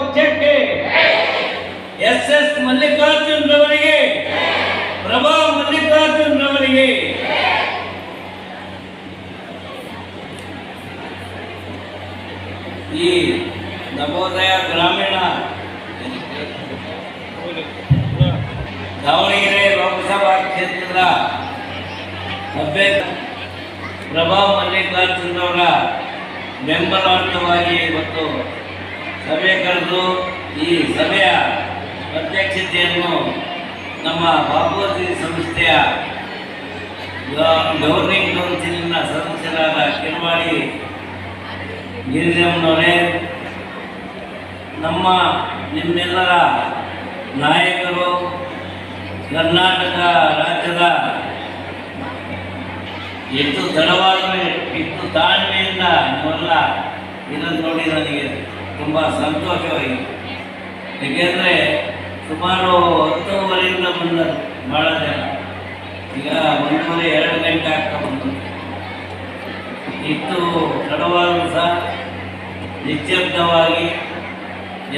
ಪಕ್ಷಕ್ಕೆ S S Mallikarjun ರವರಿಗೆ, ಪ್ರಭಾ ಮಲ್ಲಿಕಾರ್ಜುನ್ ರವರಿಗೆ. ಈ ನವೋದಯ ಗ್ರಾಮೀಣ ದಾವಣಗೆರೆ ಲೋಕಸಭಾ ಕ್ಷೇತ್ರದ ಅಭ್ಯರ್ಥಿ ಪ್ರಭಾ ಮಲ್ಲಿಕಾರ್ಜುನ್ ಅವರ ಬೆಂಬಲಾರ್ಥವಾಗಿ ಇವತ್ತು ಸಭೆ ಕರೆದು ಈ ಸಭೆಯ ಅಧ್ಯಕ್ಷತೆಯನ್ನು ನಮ್ಮ ಬಾಪೂಜಿ ಸಂಸ್ಥೆಯ ಗವರ್ನಿಂಗ್ ಕೌನ್ಸಿಲಿನ ಸದಸ್ಯರಾದ ಕಿರವಾಡಿ ಗಿರಿಜಮ್ಮನವರೇ, ನಮ್ಮ ನಿಮ್ಮೆಲ್ಲರ ನಾಯಕರು, ಕರ್ನಾಟಕ ರಾಜ್ಯದ ಎಷ್ಟು ತಡವಾಗಿ ಎಷ್ಟು ತಾಳ್ಮೆಯಿಂದ ನೀವೆಲ್ಲ ಇದನ್ನು ನೋಡಿ ನನಗೆ. ತುಂಬ ಸಂತೋಷವಾಗಿದೆ ಏಕೆಂದರೆ ಸುಮಾರು ಹತ್ತೂವರೆಯಿಂದ ಬಂದ ಭಾಳ ಜನ. ಈಗ ಒಂದೂವರೆ, ಎರಡು ಗಂಟೆ ಆಗ್ತಾ ಬಂತು. ಇತ್ತು ತಡವಾದರೂ ಸಹ ನಿಶ್ಶಬ್ದವಾಗಿ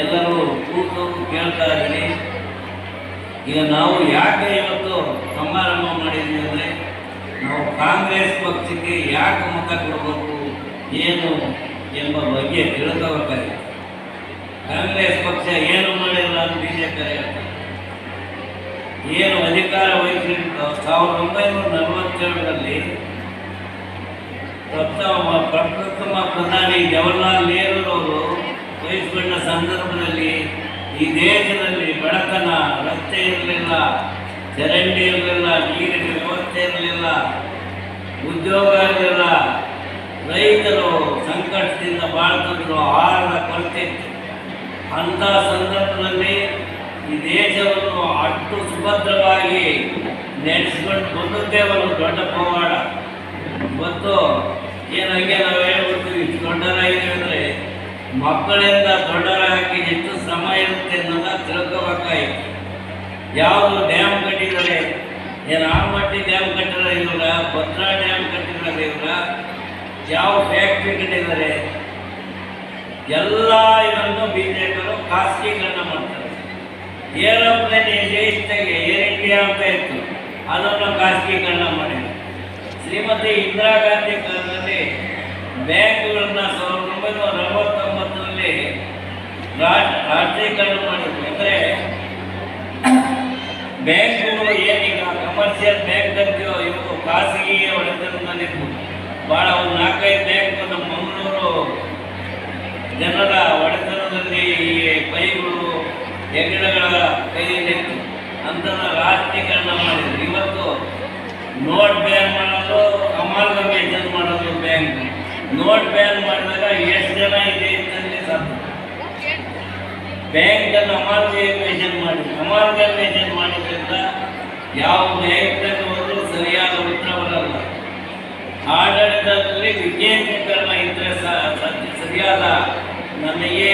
ಎಲ್ಲರೂ ಕೂತು ಕೇಳ್ತಾ ಇದ್ದೀನಿ. ಈಗ ನಾವು ಯಾಕೆ ಇವತ್ತು ಸಮಾರಂಭ ಮಾಡಿದ್ವಿ ಅಂದರೆ, ನಾವು ಕಾಂಗ್ರೆಸ್ ಪಕ್ಷಕ್ಕೆ ಯಾಕೆ ಮತ ಕೊಡಬೇಕು, ಏನು ಎಂಬ ಬಗ್ಗೆ ತಿಳ್ಕೋಬೇಕಾಗಿದೆ ಪಕ್ಷ ಏನು ಮಾಡಿಲ್ಲ ಅಂತ ಬಿ ಜೆ ಪಿ ಏನು ಅಧಿಕಾರ ವಹಿಸಿತ್ತು ಸಾವಿರದ ಒಂಬೈನೂರ ನಲವತ್ತೆರಡರಲ್ಲಿ ಪ್ರಥಮ ಪ್ರಪ್ರಥಮ ಪ್ರಧಾನಿ ಜವಾಹರ್ಲಾಲ್ ನೆಹರೂರವರು ವಹಿಸಿಕೊಂಡ ಸಂದರ್ಭದಲ್ಲಿ ಈ ದೇಶದಲ್ಲಿ ಬಡತನ, ರಸ್ತೆ ಇರಲಿಲ್ಲ, ಚರಂಡಿ ಇರಲಿಲ್ಲ, ನೀರಿನ ವ್ಯವಸ್ಥೆ ಇರಲಿಲ್ಲ, ಉದ್ಯೋಗ ಇರಲಿಲ್ಲ. ರೈತರು ಸಂಕಟದಿಂದ ಬಾಳ್ತಿದ್ರು, ಆಹಾರದ ಕೊರತೆ ಇತ್ತು. ಅಂಥ ಸಂದರ್ಭದಲ್ಲಿ ಈ ದೇಶವನ್ನು ಅಷ್ಟು ಸುಭದ್ರವಾಗಿ ನೆನೆಸ್ಕೊಂಡು ಬಂದದ್ದೇ ಒಂದು ದೊಡ್ಡ ಪವಾಡ. ಮತ್ತು ಏನು ಹಂಗೆ ನಾವು ಹೇಳ್ಬಿಡ್ತೀವಿ ದೊಡ್ಡರಾಗಿದ್ದೀವಿ ಮಕ್ಕಳಿಂದ ದೊಡ್ಡರಾಗಿ ಹೆಚ್ಚು ಶ್ರಮ ಇರುತ್ತೆ ಅನ್ನೋದ ತಿಳ್ಕೋಬೇಕಾಯಿತು. ಯಾವುದು ಡ್ಯಾಮ್ ಕಟ್ಟಿದ್ದಾರೆ, ಏನು ಆಲ್ಮಟ್ಟಿ ಡ್ಯಾಮ್ ಕಟ್ಟಿದ್ದಾರೆ ಇವಾಗ, ಭದ್ರಾ ಡ್ಯಾಮ್ ಕಟ್ಟಿದ್ದಾರೆ ಇವಾಗ, ಯಾವ ಫ್ಯಾಕ್ಟ್ರಿ ಕಟ್ಟಿದ್ದಾರೆ ಎಲ್ಲ ಇದನ್ನು ಬಿ ಜೆ ಪಿಯವರು ಖಾಸಗೀಕರಣ ಮಾಡ್ತಾರೆ. ಏರೋಪ್ಲೇನ್ ದೇಶದಾಗೆ ಏರ್ ಇಂಡಿಯಾ ಅಂತ ಇತ್ತು. ಅದನ್ನು ಖಾಸಗೀಕರಣ ಮಾಡಿದ್ರು. ಶ್ರೀಮತಿ ಇಂದಿರಾ ಗಾಂಧಿ ಕಾಲದಲ್ಲಿ ಬ್ಯಾಂಕ್ಗಳನ್ನ ಸಾವಿರದ ಒಂಬೈನೂರ ನಲವತ್ತೊಂಬತ್ತರಲ್ಲಿ ರಾಜ್ ರಾಜ್ಯೀಕರಣ ಮಾಡಿದ್ರು. ಅಂದರೆ ಬ್ಯಾಂಕ್ಗಳು ಏನೀಗ ಕಮರ್ಷಿಯಲ್ ಬ್ಯಾಂಕ್ ಅಂತೀವೋ ಇವು ಖಾಸಗಿ ಒಡೆತನದಲ್ಲಿತ್ತು ಭಾಳ ಒಂದು ನಾಲ್ಕೈದು ಬ್ಯಾಂಕ್ ನಮ್ಮ ಮಂಗಳೂರು ಜನರ ಒಡೆತನದಲ್ಲಿ ಈ ಕೈಗಳು ಹೆಗ್ಗಡಗಳ ಕೈಯಲ್ಲಿತ್ತು ಅಂತ ರಾಷ್ಟ್ರೀಕರಣ ಮಾಡಿದ್ರು. ಇವತ್ತು ನೋಟ್ ಬ್ಯಾನ್ ಮಾಡೋದು ಅಮಾಲ್ಗಮೇಷನ್ ಮಾಡೋದು ಬ್ಯಾಂಕ್. ನೋಟ್ ಬ್ಯಾನ್ ಮಾಡಿದಾಗ ಎಷ್ಟು ಜನ ಇದೆ ಅಂತಂದ್ರೆ ಸಾಕು. ಬ್ಯಾಂಕ್ ಅನ್ನು ಅಮಾಲ್ಗಮೇಷನ್ ಮಾಡಿ ಅಮಾಲ್ಗಮೇಷನ್ ಮಾಡಿದ್ರಿಂದ ಯಾವ ಬ್ಯಾಂಕ್ನಲ್ಲಿ ವಿಕೇಂದ್ರೀಕರಣ ಇದ್ದರೆ ಸರಿಯಾದ ನಮಗೆ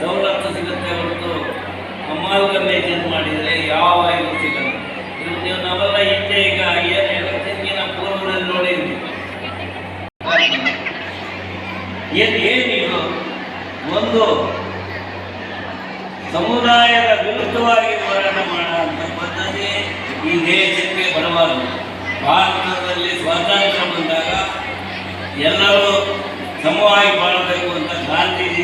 ಸವಲತ್ತು ಸಿಗುತ್ತೆ ಹೊರತು ಅಮಾಲ್ಗಮೇಷನ್ ಮಾಡಿದರೆ ಯಾವ ಇದು ಸಿಗಲ್ಲ. ಇದು ನೀವು ನಾವೆಲ್ಲ ಹಿಂದೆ ಈಗ ಏನು ಎಲೆಕ್ಷನ್ಗಿನ ಪೂರ್ವದಲ್ಲಿ ನೋಡಿದ್ವಿ. ಏನು ಏನಿದು ಒಂದು ಸಮುದಾಯದ ವಿರುದ್ಧವಾಗಿ ಹೋರಾಟ ಮಾಡುವಂಥ ಪದ್ಧತಿ ಈ ದೇಶಕ್ಕೆ ಬರಬಾರದು. ಭಾರತದಲ್ಲಿ ಸ್ವಾತಂತ್ರ್ಯ ಬಂದಾಗ ಎಲ್ಲರೂ ಸಮವಾಗಿ ಬಾಳಬೇಕು ಅಂತ ಗಾಂಧೀಜಿ